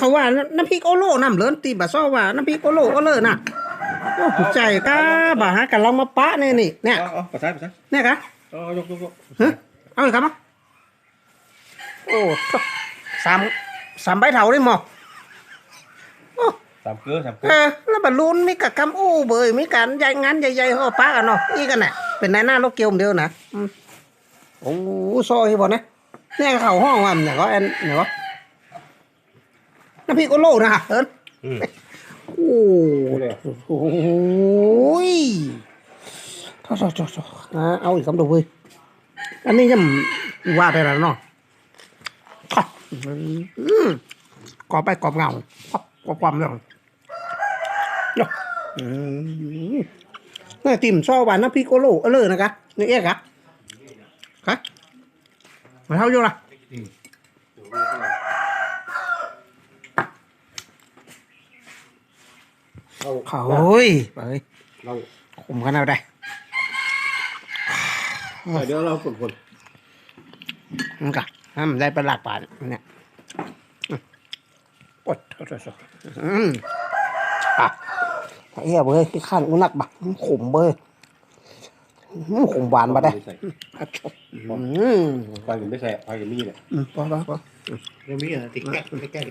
เขาว่าน้ำพริกโอโลน้ำเหลินตีบะซ้อว่าน้ำพริกโอโลโอเลอน่ะโอ้ถูกใจก้าบ่าหากันลองมาปะเนี่ยนี่เนี่ยเอาเอาภาษาภาษาเนี่ยกะเอายกยกยกฮะเอาอีกครับมั้งโอ้สามสามใบเถาได้หมอโอ้สามเกลือสามเกลืเอออแล้วบรรลุนมีกับคำอู้เบยมีการใหญ่งานใหญ่ๆห่อปะกันเนาะอีกันน่ะเป็นนายหน้าโลกเกียวเดียวนะอืมโอ้ซอยบ่นะเนี่ยเขาห้องว่ามันเนี่ยก็แอนเนี่ยก็ น้ำพริกโอโลนะเอิญอืมโอ้เลยโหยท่อท่อท่อท่ออ่าเอาอีกคำดูเว้ยอันนี้ยังว่าได้แล้วเนาะท่ออืมกรอบไปกรอบเงาพับกรอบความเนาะเนาะอืมนี่ติ่มซอหวานน้ำพริกโอโลเออเลยนะคะนี่เอ๊ะกะคะมาเท่าอยู่ละ เราเขาโอ้ยไปเราขมกันเอาได้เดี๋ยวเราคนคนมันกะให้มันได้เป็นหลักบาทเนี่ยอืมโอ๊ยโทษโทษโทษอืมอะไอ้เหี้ยเว้ยที่ข้างกูหนักบักมันขมเว้ยอืมขมหวานมาได้ใส่อะจบอืมไฟยังไม่ใส่ไฟยังมีเลยอืมพอพอพอยังมีอะติดแก๊สติดแก๊ส